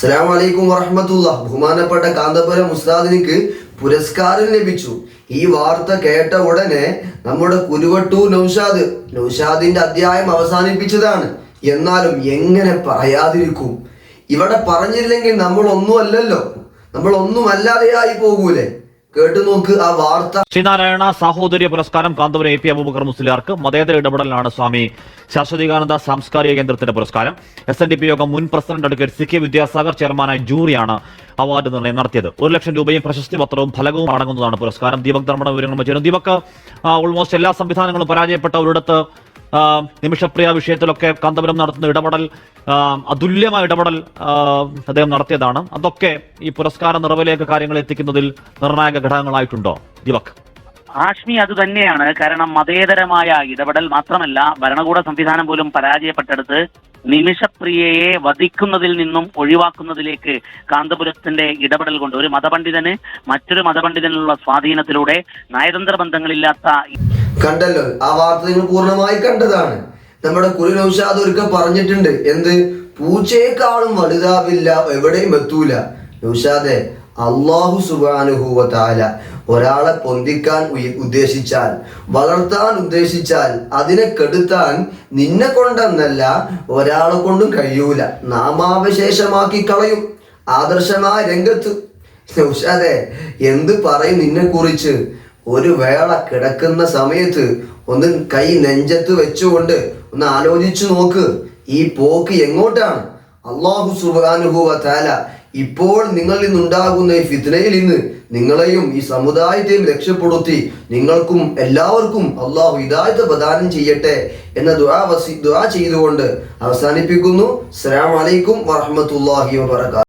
അസ്സലാം വലൈക്കും ബഹുമാനപ്പെട്ട കാന്തപുരം ഉസ്താദിനിക്ക് പുരസ്കാരം ലഭിച്ചു. ഈ വാർത്ത കേട്ട ഉടനെ നമ്മുടെ കുരുവട്ടൂർ നൗഷാദ് നൗഷാദിന്റെ അധ്യായം അവസാനിപ്പിച്ചതാണ്. എന്നാലും എങ്ങനെ പറയാതിരിക്കും? ഇവിടെ പറഞ്ഞില്ലെങ്കിൽ നമ്മൾ ഒന്നുമല്ലല്ലോ നമ്മൾ ഒന്നുമല്ലാതെയായി പോകൂലേ? ആ വാർത്ത. ശ്രീനാരായണ സാഹോദര്യ പുരസ്കാരം കാന്തപുരം എ പി അബൂബക്കർ മുസ്ലിയാർക്ക് മതേതര ഇടപെടലാണ് സ്വാമി ശാശ്വതികാനന്ദ സാംസ്കാരിക കേന്ദ്രത്തിന്റെ പുരസ്കാരം. എസ് എൻ ഡി പി യോഗം മുൻ president advocate C K Vidyasagar ചെയർമാനായ ജൂറിയാണ് അവാർഡ് നിർണയം നടത്തിയത്. ഒരു ലക്ഷം രൂപയും പ്രശസ്തി പത്രവും ഫലകവും അടങ്ങുന്നതാണ് പുരസ്കാരം. ദീപക് ധർമ്മട വിവരങ്ങൾ ചേരുന്നു ദീപക് ഓൾമോസ്റ്റ് എല്ലാ സംവിധാനങ്ങളും പരാജയപ്പെട്ട ഒരിടത്ത് നിമിഷപ്രിയ വിഷയത്തിലൊക്കെ കാന്തപുരം നടത്തുന്ന ഇടപെടൽ അതുല്യമായ ഇടപെടൽ അദ്ദേഹം നടത്തിയതാണ്. അതൊക്കെ ഈ പുരസ്കാര നിറവിലേക്ക് കാര്യങ്ങൾ എത്തിക്കുന്നതിൽ നിർണായക ഘടകങ്ങളായിട്ടുണ്ടോ? ദിവക് ആഷ്മി അത് തന്നെയാണ്. കാരണം മതേതരമായ ഇടപെടൽ മാത്രമല്ല ഭരണകൂട സംവിധാനം പോലും പരാജയപ്പെട്ടെടുത്ത് നിമിഷപ്രിയയെ വധിക്കുന്നതിൽ നിന്നും ഒഴിവാക്കുന്നതിലേക്ക് കാന്തപുരത്തിന്റെ ഇടപെടൽ കൊണ്ട് ഒരു മതപണ്ഡിതന് മറ്റൊരു മതപണ്ഡിതനുള്ള സ്വാധീനത്തിലൂടെ നയതന്ത്ര ബന്ധങ്ങളില്ലാത്ത കണ്ടല്ലോ ആ വാർത്ത നിങ്ങൾ പൂർണമായി കണ്ടതാണ്. നമ്മുടെ കുരു നൗഷാദ് ഒരുക്കെ പറഞ്ഞിട്ടുണ്ട്. എന്ത്? പൂച്ചയെക്കാളും വലുതാവില്ല എവിടെയും എത്തൂല. നൗഷാദെ അള്ളാഹു സുബാനുഭൂവ താല ഒരാളെ പൊന്തിക്കാൻ ഉദ്ദേശിച്ചാൽ വളർത്താൻ ഉദ്ദേശിച്ചാൽ അതിനെ കെടുത്താൻ നിന്നെ കൊണ്ടെന്നല്ല ഒരാളെ കൊണ്ടും കഴിയൂല. നാമാവശേഷമാക്കി കളയും. ആദർശമായ രംഗത്ത്. നൗഷാദെ എന്ത് പറയും നിന്നെ കുറിച്ച് ഒരു വേള കിടക്കുന്ന സമയത്ത് ഒന്ന് കൈ നെഞ്ചത്ത് വെച്ചുകൊണ്ട് ഒന്ന് ആലോചിച്ചു നോക്ക്. ഈ പോക്ക് എങ്ങോട്ടാണ്? അള്ളാഹു സുബാനുഭവ താല ഇപ്പോൾ നിങ്ങളിൽ നിന്നുണ്ടാകുന്ന ഈ ഫിത്നയിൽ നിന്ന് നിങ്ങളെയും ഈ സമുദായത്തെയും രക്ഷപ്പെടുത്തി നിങ്ങൾക്കും എല്ലാവർക്കും അള്ളാഹു ഹിദായത്ത് പ്രദാനം ചെയ്യട്ടെ എന്ന ദുആ വസി ദുആ ചെയ്തുകൊണ്ട് അവസാനിപ്പിക്കുന്നു. അസ്സലാമു അലൈക്കും വറഹ്മത്തുള്ളാഹി വബറകാതുഹു